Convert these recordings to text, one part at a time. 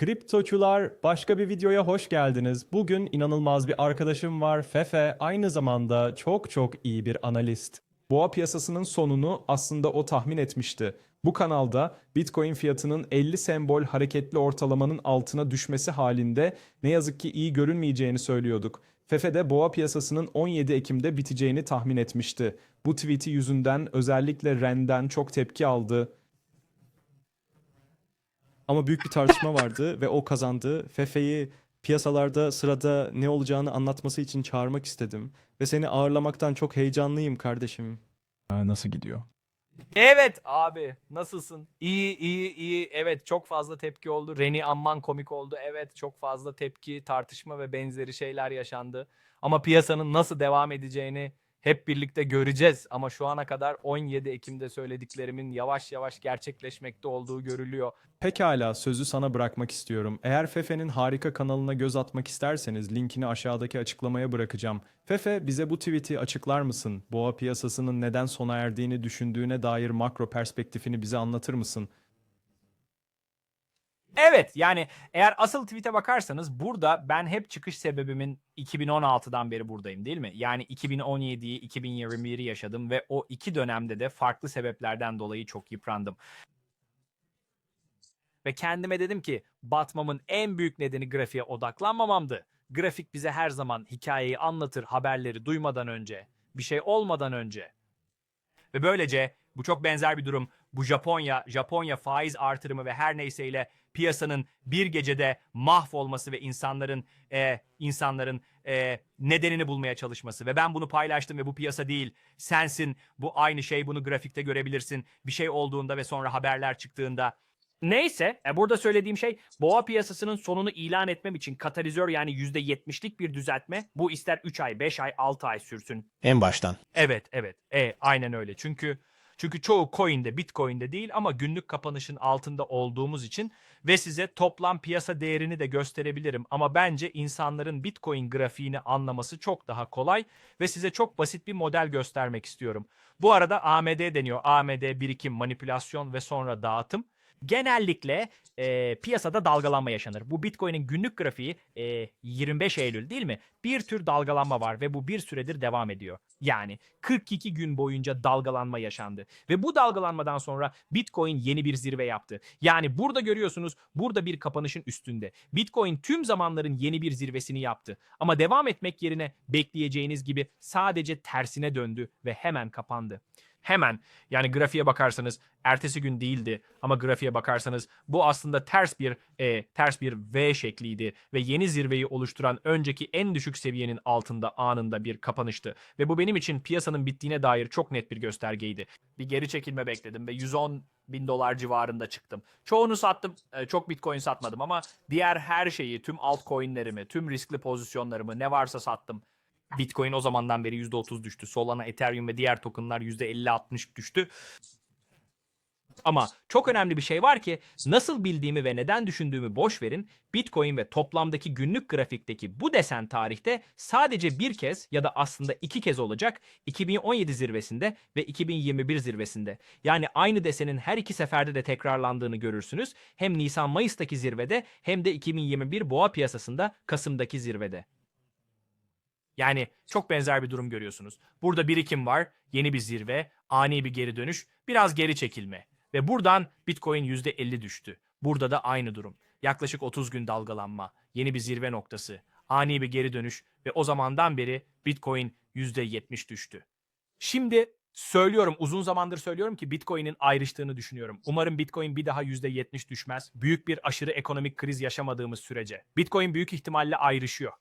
Kriptoçular başka bir videoya hoş geldiniz. Bugün inanılmaz bir arkadaşım var. Fefe aynı zamanda çok çok iyi bir analist. Boğa piyasasının sonunu aslında o tahmin etmişti. Bu kanalda Bitcoin fiyatının 50 sembol hareketli ortalamanın altına düşmesi halinde ne yazık ki iyi görünmeyeceğini söylüyorduk. Fefe de boğa piyasasının 17 Ekim'de biteceğini tahmin etmişti. Bu tweet'i yüzünden özellikle Ren'den çok tepki aldı. Ama büyük bir tartışma vardı ve o kazandı. Fefe'yi piyasalarda sırada ne olacağını anlatması için çağırmak istedim. Ve seni ağırlamaktan çok heyecanlıyım kardeşim. Nasıl gidiyor? Evet abi nasılsın? İyi iyi iyi evet çok fazla tepki oldu. Reni amman komik oldu. Evet çok fazla tepki, tartışma ve benzeri şeyler yaşandı. Ama piyasanın nasıl devam edeceğini hep birlikte göreceğiz. Ama şu ana kadar 17 Ekim'de söylediklerimin yavaş yavaş gerçekleşmekte olduğu görülüyor. Pekala sözü sana bırakmak istiyorum. Eğer Fefe'nin harika kanalına göz atmak isterseniz linkini aşağıdaki açıklamaya bırakacağım. Fefe bize bu tweet'i açıklar mısın? Boğa piyasasının neden sona erdiğini düşündüğüne dair makro perspektifini bize anlatır mısın? Evet yani eğer asıl tweet'e bakarsanız burada ben hep çıkış sebebimin 2016'dan beri buradayım değil mi? Yani 2017'yi 2021'i yaşadım ve o iki dönemde de farklı sebeplerden dolayı çok yıprandım. Ve kendime dedim ki batmamın en büyük nedeni grafiğe odaklanmamamdı. Grafik bize her zaman hikayeyi anlatır haberleri duymadan önce, bir şey olmadan önce. Ve böylece bu çok benzer bir durum. Bu Japonya, Japonya faiz artırımı ve her neyseyle piyasanın bir gecede mahvolması ve insanların e, insanların e, nedenini bulmaya çalışması ve ben bunu paylaştım ve bu piyasa değil sensin bu aynı şey bunu grafikte görebilirsin bir şey olduğunda ve sonra haberler çıktığında Neyse, e, burada söylediğim şey boğa piyasasının sonunu ilan etmem için katalizör yani %70'lik bir düzeltme. Bu ister 3 ay, 5 ay, 6 ay sürsün. En baştan. Evet, evet. E, aynen öyle. Çünkü çünkü çoğu coin'de, Bitcoin'de değil ama günlük kapanışın altında olduğumuz için ve size toplam piyasa değerini de gösterebilirim. Ama bence insanların Bitcoin grafiğini anlaması çok daha kolay ve size çok basit bir model göstermek istiyorum. Bu arada AMD deniyor. AMD birikim, manipülasyon ve sonra dağıtım. Genellikle e, piyasada dalgalanma yaşanır. Bu Bitcoin'in günlük grafiği e, 25 Eylül değil mi? Bir tür dalgalanma var ve bu bir süredir devam ediyor. Yani 42 gün boyunca dalgalanma yaşandı. Ve bu dalgalanmadan sonra Bitcoin yeni bir zirve yaptı. Yani burada görüyorsunuz burada bir kapanışın üstünde. Bitcoin tüm zamanların yeni bir zirvesini yaptı. Ama devam etmek yerine bekleyeceğiniz gibi sadece tersine döndü ve hemen kapandı hemen yani grafiğe bakarsanız ertesi gün değildi ama grafiğe bakarsanız bu aslında ters bir e, ters bir V şekliydi ve yeni zirveyi oluşturan önceki en düşük seviyenin altında anında bir kapanıştı ve bu benim için piyasanın bittiğine dair çok net bir göstergeydi. Bir geri çekilme bekledim ve 110 bin dolar civarında çıktım. Çoğunu sattım. e, Çok bitcoin satmadım ama diğer her şeyi, tüm altcoin'lerimi, tüm riskli pozisyonlarımı ne varsa sattım. Bitcoin o zamandan beri %30 düştü. Solana, Ethereum ve diğer tokenlar %50-60 düştü. Ama çok önemli bir şey var ki nasıl bildiğimi ve neden düşündüğümü boş verin. Bitcoin ve toplamdaki günlük grafikteki bu desen tarihte sadece bir kez ya da aslında iki kez olacak 2017 zirvesinde ve 2021 zirvesinde. Yani aynı desenin her iki seferde de tekrarlandığını görürsünüz. Hem Nisan-Mayıs'taki zirvede hem de 2021 boğa piyasasında Kasım'daki zirvede. Yani çok benzer bir durum görüyorsunuz. Burada birikim var, yeni bir zirve, ani bir geri dönüş, biraz geri çekilme. Ve buradan Bitcoin %50 düştü. Burada da aynı durum. Yaklaşık 30 gün dalgalanma, yeni bir zirve noktası, ani bir geri dönüş ve o zamandan beri Bitcoin %70 düştü. Şimdi söylüyorum, uzun zamandır söylüyorum ki Bitcoin'in ayrıştığını düşünüyorum. Umarım Bitcoin bir daha %70 düşmez. Büyük bir aşırı ekonomik kriz yaşamadığımız sürece. Bitcoin büyük ihtimalle ayrışıyor.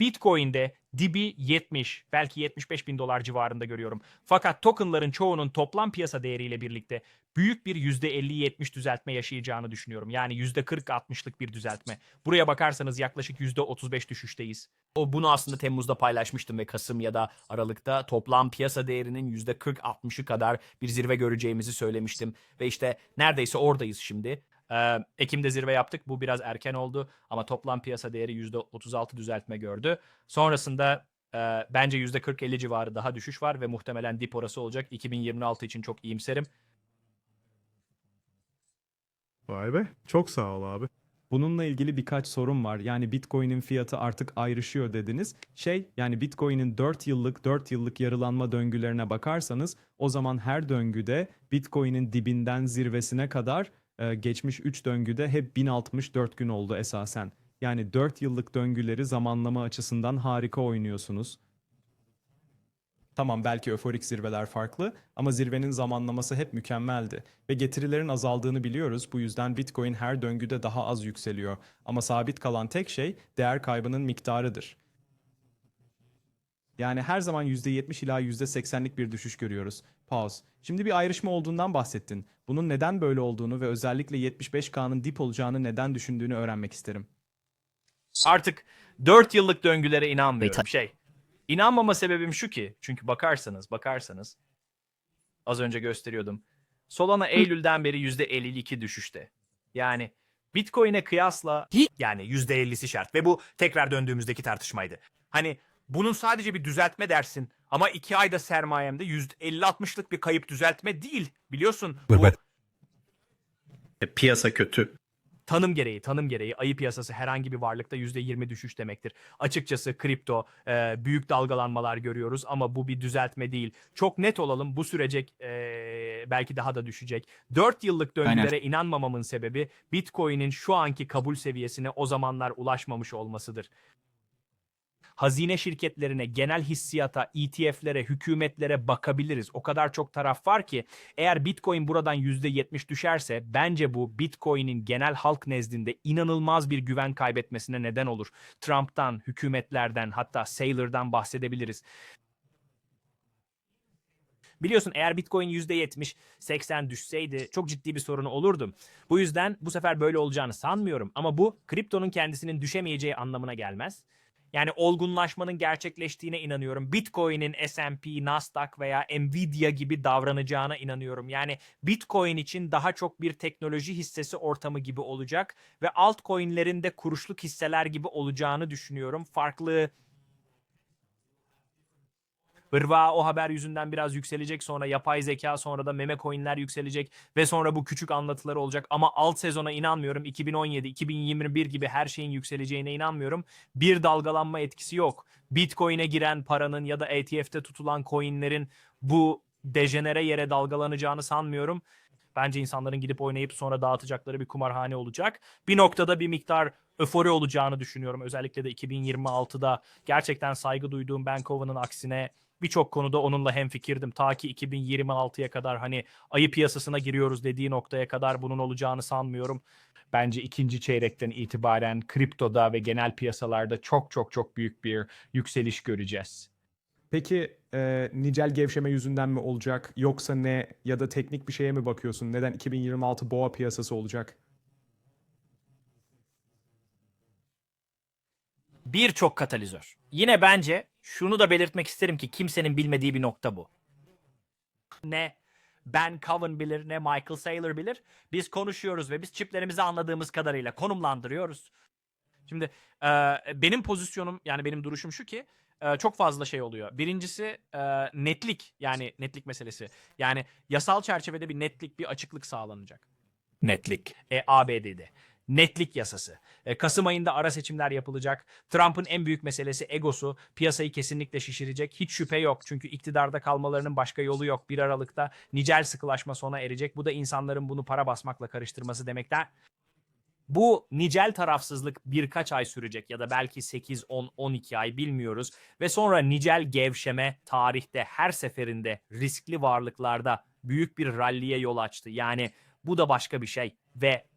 Bitcoin'de dibi 70 belki 75 bin dolar civarında görüyorum. Fakat tokenların çoğunun toplam piyasa değeriyle birlikte büyük bir %50-70 düzeltme yaşayacağını düşünüyorum. Yani %40-60'lık bir düzeltme. Buraya bakarsanız yaklaşık %35 düşüşteyiz. O bunu aslında Temmuz'da paylaşmıştım ve Kasım ya da Aralık'ta toplam piyasa değerinin %40-60'ı kadar bir zirve göreceğimizi söylemiştim. Ve işte neredeyse oradayız şimdi. Ee, Ekim'de zirve yaptık. Bu biraz erken oldu ama toplam piyasa değeri %36 düzeltme gördü. Sonrasında e, bence %40-50 civarı daha düşüş var ve muhtemelen dip orası olacak. 2026 için çok iyimserim. Vay be. Çok sağ ol abi. Bununla ilgili birkaç sorun var. Yani Bitcoin'in fiyatı artık ayrışıyor dediniz. Şey yani Bitcoin'in 4 yıllık 4 yıllık yarılanma döngülerine bakarsanız o zaman her döngüde Bitcoin'in dibinden zirvesine kadar e, geçmiş 3 döngüde hep 1064 gün oldu esasen. Yani 4 yıllık döngüleri zamanlama açısından harika oynuyorsunuz. Tamam belki öforik zirveler farklı ama zirvenin zamanlaması hep mükemmeldi. Ve getirilerin azaldığını biliyoruz. Bu yüzden Bitcoin her döngüde daha az yükseliyor. Ama sabit kalan tek şey değer kaybının miktarıdır. Yani her zaman %70 ila %80'lik bir düşüş görüyoruz. Pause. Şimdi bir ayrışma olduğundan bahsettin. Bunun neden böyle olduğunu ve özellikle 75K'nın dip olacağını neden düşündüğünü öğrenmek isterim. Artık 4 yıllık döngülere inanmıyorum. Şey, inanmama sebebim şu ki, çünkü bakarsanız, bakarsanız az önce gösteriyordum. Solana Eylül'den beri %52 düşüşte. Yani Bitcoin'e kıyasla yani %50'si şart ve bu tekrar döndüğümüzdeki tartışmaydı. Hani bunun sadece bir düzeltme dersin ama 2 ayda sermayemde %50-60'lık bir kayıp düzeltme değil. Biliyorsun bu Piyasa kötü. tanım gereği, tanım gereği ayı piyasası herhangi bir varlıkta %20 düşüş demektir. Açıkçası kripto e, büyük dalgalanmalar görüyoruz ama bu bir düzeltme değil. Çok net olalım bu sürecek e, belki daha da düşecek. 4 yıllık döngülere inanmamamın sebebi Bitcoin'in şu anki kabul seviyesine o zamanlar ulaşmamış olmasıdır. Hazine şirketlerine, genel hissiyata, ETF'lere, hükümetlere bakabiliriz. O kadar çok taraf var ki eğer Bitcoin buradan %70 düşerse bence bu Bitcoin'in genel halk nezdinde inanılmaz bir güven kaybetmesine neden olur. Trump'tan, hükümetlerden hatta Saylor'dan bahsedebiliriz. Biliyorsun eğer Bitcoin %70, 80 düşseydi çok ciddi bir sorunu olurdu. Bu yüzden bu sefer böyle olacağını sanmıyorum ama bu kriptonun kendisinin düşemeyeceği anlamına gelmez. Yani olgunlaşmanın gerçekleştiğine inanıyorum. Bitcoin'in S&P, Nasdaq veya Nvidia gibi davranacağına inanıyorum. Yani Bitcoin için daha çok bir teknoloji hissesi ortamı gibi olacak ve altcoin'lerin de kuruşluk hisseler gibi olacağını düşünüyorum. Farklı Hırva o haber yüzünden biraz yükselecek sonra yapay zeka sonra da meme coinler yükselecek ve sonra bu küçük anlatıları olacak. Ama alt sezona inanmıyorum. 2017 2021 gibi her şeyin yükseleceğine inanmıyorum. Bir dalgalanma etkisi yok. Bitcoin'e giren paranın ya da ETF'te tutulan coinlerin bu dejenere yere dalgalanacağını sanmıyorum. Bence insanların gidip oynayıp sonra dağıtacakları bir kumarhane olacak. Bir noktada bir miktar öfori olacağını düşünüyorum. Özellikle de 2026'da gerçekten saygı duyduğum Ben Cohen'ın aksine birçok konuda onunla hemfikirdim. Ta ki 2026'ya kadar hani ayı piyasasına giriyoruz dediği noktaya kadar bunun olacağını sanmıyorum. Bence ikinci çeyrekten itibaren kriptoda ve genel piyasalarda çok çok çok büyük bir yükseliş göreceğiz. Peki e, nicel gevşeme yüzünden mi olacak yoksa ne ya da teknik bir şeye mi bakıyorsun? Neden 2026 boğa piyasası olacak? Birçok katalizör. Yine bence şunu da belirtmek isterim ki kimsenin bilmediği bir nokta bu. Ne Ben Coven bilir ne Michael Saylor bilir. Biz konuşuyoruz ve biz çiplerimizi anladığımız kadarıyla konumlandırıyoruz. Şimdi e, benim pozisyonum yani benim duruşum şu ki e, çok fazla şey oluyor. Birincisi e, netlik yani netlik meselesi. Yani yasal çerçevede bir netlik bir açıklık sağlanacak. Netlik. E, ABD'de. Netlik yasası. E, Kasım ayında ara seçimler yapılacak. Trump'ın en büyük meselesi egosu. Piyasayı kesinlikle şişirecek. Hiç şüphe yok. Çünkü iktidarda kalmalarının başka yolu yok. 1 Aralık'ta nicel sıkılaşma sona erecek. Bu da insanların bunu para basmakla karıştırması demekten. Bu nicel tarafsızlık birkaç ay sürecek ya da belki 8, 10, 12 ay bilmiyoruz. Ve sonra nicel gevşeme tarihte her seferinde riskli varlıklarda büyük bir ralliye yol açtı. Yani bu da başka bir şey ve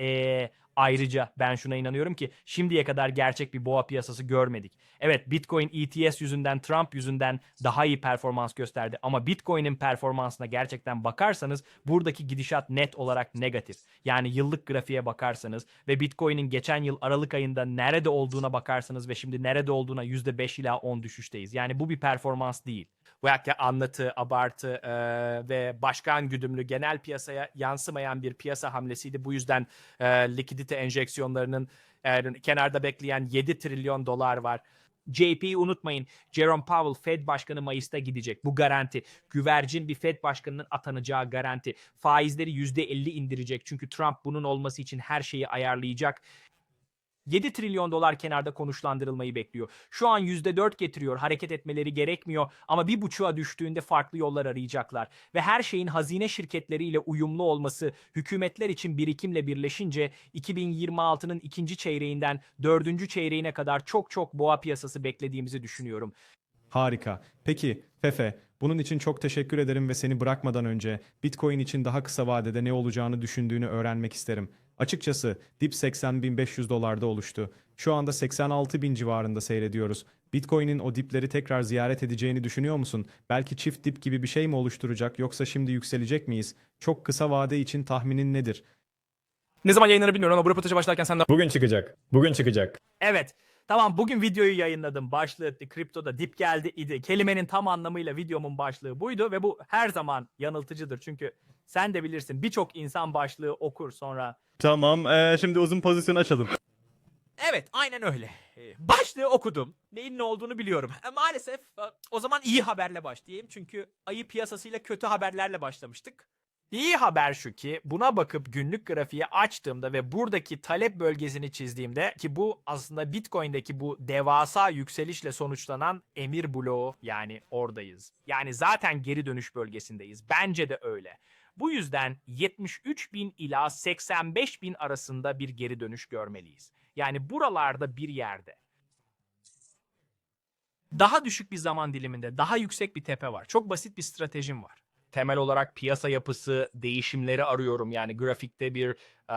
ee, ayrıca ben şuna inanıyorum ki şimdiye kadar gerçek bir boğa piyasası görmedik. Evet Bitcoin ETS yüzünden Trump yüzünden daha iyi performans gösterdi ama Bitcoin'in performansına gerçekten bakarsanız buradaki gidişat net olarak negatif. Yani yıllık grafiğe bakarsanız ve Bitcoin'in geçen yıl Aralık ayında nerede olduğuna bakarsanız ve şimdi nerede olduğuna %5 ila 10 düşüşteyiz. Yani bu bir performans değil. Belki anlatı, abartı e, ve başkan güdümlü genel piyasaya yansımayan bir piyasa hamlesiydi. Bu yüzden e, likidite enjeksiyonlarının e, kenarda bekleyen 7 trilyon dolar var. JP'yi unutmayın. Jerome Powell Fed Başkanı Mayıs'ta gidecek. Bu garanti. Güvercin bir Fed Başkanı'nın atanacağı garanti. Faizleri %50 indirecek. Çünkü Trump bunun olması için her şeyi ayarlayacak. 7 trilyon dolar kenarda konuşlandırılmayı bekliyor. Şu an %4 getiriyor. Hareket etmeleri gerekmiyor ama bir buçuğa düştüğünde farklı yollar arayacaklar. Ve her şeyin hazine şirketleriyle uyumlu olması hükümetler için birikimle birleşince 2026'nın ikinci çeyreğinden dördüncü çeyreğine kadar çok çok boğa piyasası beklediğimizi düşünüyorum. Harika. Peki Fefe, bunun için çok teşekkür ederim ve seni bırakmadan önce Bitcoin için daha kısa vadede ne olacağını düşündüğünü öğrenmek isterim. Açıkçası dip 80.500 dolarda oluştu. Şu anda 86.000 civarında seyrediyoruz. Bitcoin'in o dipleri tekrar ziyaret edeceğini düşünüyor musun? Belki çift dip gibi bir şey mi oluşturacak yoksa şimdi yükselecek miyiz? Çok kısa vade için tahminin nedir? Ne zaman yayınlanır bilmiyorum ama bu röportaja başlarken sen de Bugün çıkacak. Bugün çıkacak. Evet. Tamam bugün videoyu yayınladım. Başlığı kriptoda dip geldi idi. Kelimenin tam anlamıyla videomun başlığı buydu ve bu her zaman yanıltıcıdır. Çünkü sen de bilirsin birçok insan başlığı okur sonra Tamam. eee, şimdi uzun pozisyon açalım. Evet, aynen öyle. Ee, Başlığı okudum. Neyin ne olduğunu biliyorum. E, maalesef e, o zaman iyi haberle başlayayım. Çünkü ayı piyasasıyla kötü haberlerle başlamıştık. İyi haber şu ki buna bakıp günlük grafiği açtığımda ve buradaki talep bölgesini çizdiğimde ki bu aslında Bitcoin'deki bu devasa yükselişle sonuçlanan emir bloğu yani oradayız. Yani zaten geri dönüş bölgesindeyiz. Bence de öyle. Bu yüzden 73 bin ila 85 bin arasında bir geri dönüş görmeliyiz. Yani buralarda bir yerde. Daha düşük bir zaman diliminde daha yüksek bir tepe var. Çok basit bir stratejim var. Temel olarak piyasa yapısı değişimleri arıyorum. Yani grafikte bir e,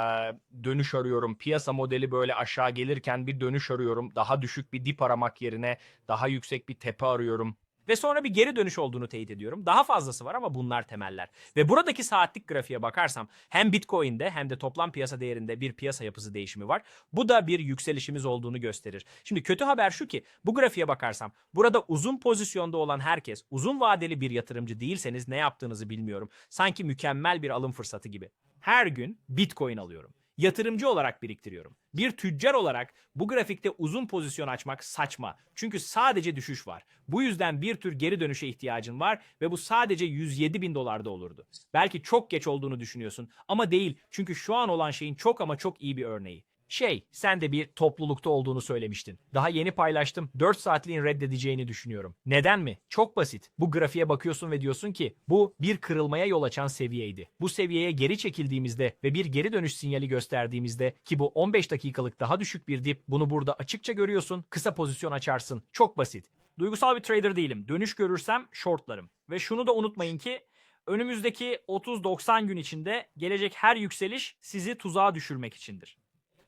dönüş arıyorum. Piyasa modeli böyle aşağı gelirken bir dönüş arıyorum. Daha düşük bir dip aramak yerine daha yüksek bir tepe arıyorum. Ve sonra bir geri dönüş olduğunu teyit ediyorum. Daha fazlası var ama bunlar temeller. Ve buradaki saatlik grafiğe bakarsam hem Bitcoin'de hem de toplam piyasa değerinde bir piyasa yapısı değişimi var. Bu da bir yükselişimiz olduğunu gösterir. Şimdi kötü haber şu ki bu grafiğe bakarsam burada uzun pozisyonda olan herkes uzun vadeli bir yatırımcı değilseniz ne yaptığınızı bilmiyorum. Sanki mükemmel bir alım fırsatı gibi. Her gün Bitcoin alıyorum. Yatırımcı olarak biriktiriyorum. Bir tüccar olarak bu grafikte uzun pozisyon açmak saçma. Çünkü sadece düşüş var. Bu yüzden bir tür geri dönüşe ihtiyacın var ve bu sadece 107 bin dolarda olurdu. Belki çok geç olduğunu düşünüyorsun ama değil. Çünkü şu an olan şeyin çok ama çok iyi bir örneği. Şey, sen de bir toplulukta olduğunu söylemiştin. Daha yeni paylaştım. 4 saatliğin reddedeceğini düşünüyorum. Neden mi? Çok basit. Bu grafiğe bakıyorsun ve diyorsun ki bu bir kırılmaya yol açan seviyeydi. Bu seviyeye geri çekildiğimizde ve bir geri dönüş sinyali gösterdiğimizde ki bu 15 dakikalık daha düşük bir dip bunu burada açıkça görüyorsun. Kısa pozisyon açarsın. Çok basit. Duygusal bir trader değilim. Dönüş görürsem shortlarım. Ve şunu da unutmayın ki önümüzdeki 30-90 gün içinde gelecek her yükseliş sizi tuzağa düşürmek içindir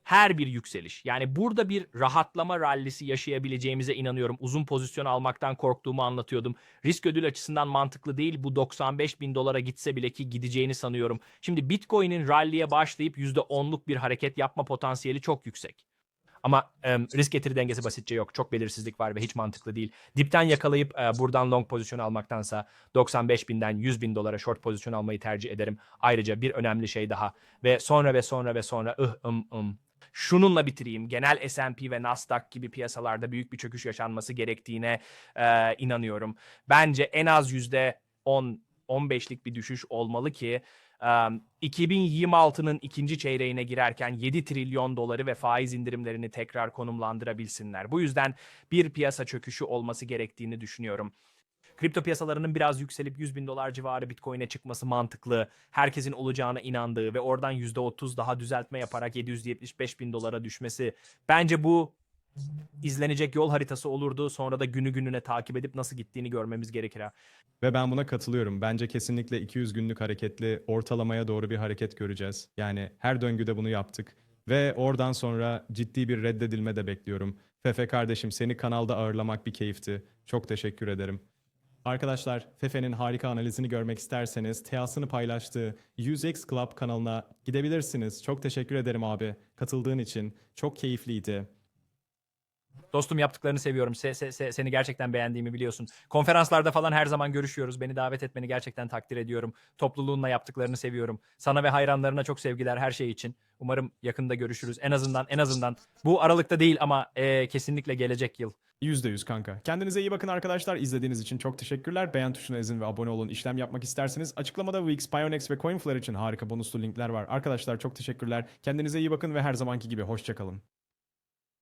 her bir yükseliş. Yani burada bir rahatlama rallisi yaşayabileceğimize inanıyorum. Uzun pozisyon almaktan korktuğumu anlatıyordum. Risk ödül açısından mantıklı değil. Bu 95 bin dolara gitse bile ki gideceğini sanıyorum. Şimdi Bitcoin'in ralliye başlayıp %10'luk bir hareket yapma potansiyeli çok yüksek. Ama e, risk getiri dengesi basitçe yok. Çok belirsizlik var ve hiç mantıklı değil. Dipten yakalayıp e, buradan long pozisyon almaktansa 95 binden 100 bin dolara short pozisyon almayı tercih ederim. Ayrıca bir önemli şey daha ve sonra ve sonra ve sonra ıh ım ım. Şununla bitireyim. Genel S&P ve Nasdaq gibi piyasalarda büyük bir çöküş yaşanması gerektiğine e, inanıyorum. Bence en az yüzde 10 15'lik bir düşüş olmalı ki e, 2026'nın ikinci çeyreğine girerken 7 trilyon doları ve faiz indirimlerini tekrar konumlandırabilsinler. Bu yüzden bir piyasa çöküşü olması gerektiğini düşünüyorum. Kripto piyasalarının biraz yükselip 100 bin dolar civarı Bitcoin'e çıkması mantıklı. Herkesin olacağına inandığı ve oradan %30 daha düzeltme yaparak 775 bin dolara düşmesi. Bence bu izlenecek yol haritası olurdu. Sonra da günü gününe takip edip nasıl gittiğini görmemiz gerekir. Ve ben buna katılıyorum. Bence kesinlikle 200 günlük hareketli ortalamaya doğru bir hareket göreceğiz. Yani her döngüde bunu yaptık. Ve oradan sonra ciddi bir reddedilme de bekliyorum. Fefe kardeşim seni kanalda ağırlamak bir keyifti. Çok teşekkür ederim. Arkadaşlar Fefe'nin harika analizini görmek isterseniz Teas'ını paylaştığı 100x Club kanalına gidebilirsiniz. Çok teşekkür ederim abi katıldığın için. Çok keyifliydi. Dostum yaptıklarını seviyorum. Se- se- se- seni gerçekten beğendiğimi biliyorsun. Konferanslarda falan her zaman görüşüyoruz. Beni davet etmeni gerçekten takdir ediyorum. Topluluğunla yaptıklarını seviyorum. Sana ve hayranlarına çok sevgiler her şey için. Umarım yakında görüşürüz. En azından en azından bu aralıkta değil ama eee, kesinlikle gelecek yıl. %100 kanka. Kendinize iyi bakın arkadaşlar. İzlediğiniz için çok teşekkürler. Beğen tuşuna ezin ve abone olun. İşlem yapmak isterseniz açıklamada Wix, Pionex ve Coinflare için harika bonuslu linkler var. Arkadaşlar çok teşekkürler. Kendinize iyi bakın ve her zamanki gibi hoşçakalın.